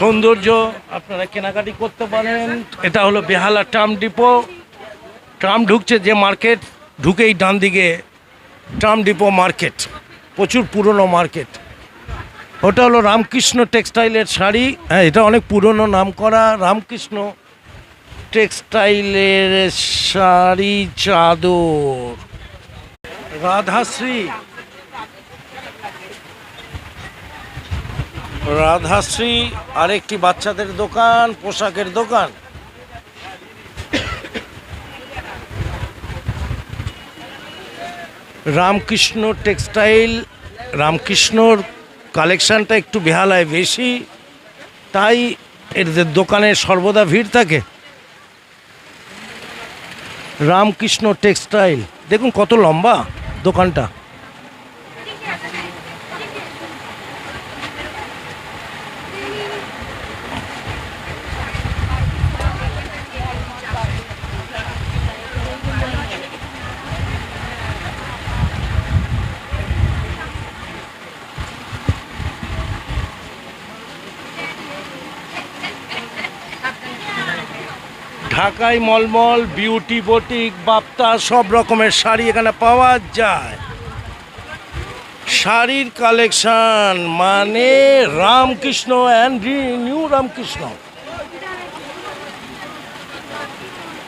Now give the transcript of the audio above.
সৌন্দর্য আপনারা কেনাকাটি করতে পারেন। এটা হলো বেহালা ট্রাম ডিপো। ট্রাম ঢুকছে যে মার্কেট, ঢুকেই ডান দিকে ট্রাম ডিপো মার্কেট, প্রচুর পুরনো মার্কেট। ওটা হলো রামকৃষ্ণ টেক্সটাইলের শাড়ি। হ্যাঁ এটা অনেক পুরনো নাম করা রামকৃষ্ণ টেক্সটাইলের শাড়ি চাদর। রাধাশ্রী রাধাশ্রী, আরেকটি বাচ্চাদের দোকান, পোশাকের দোকান। রামকৃষ্ণ টেক্সটাইল, রামকৃষ্ণর কালেকশানটা একটু বেহালায় বেশি, তাই এদের দোকানে সর্বদা ভিড় থাকে। রামকৃষ্ণ টেক্সটাইল, দেখুন কত লম্বা দোকানটা। ঢাকায় মলমল বিউটি বটিক বাপ্তা, সব রকমের শাড়ি এখানে পাওয়া যায়। শাড়ির কালেকশন মানে রামকৃষ্ণ অ্যান্ড নিউ রামকৃষ্ণ।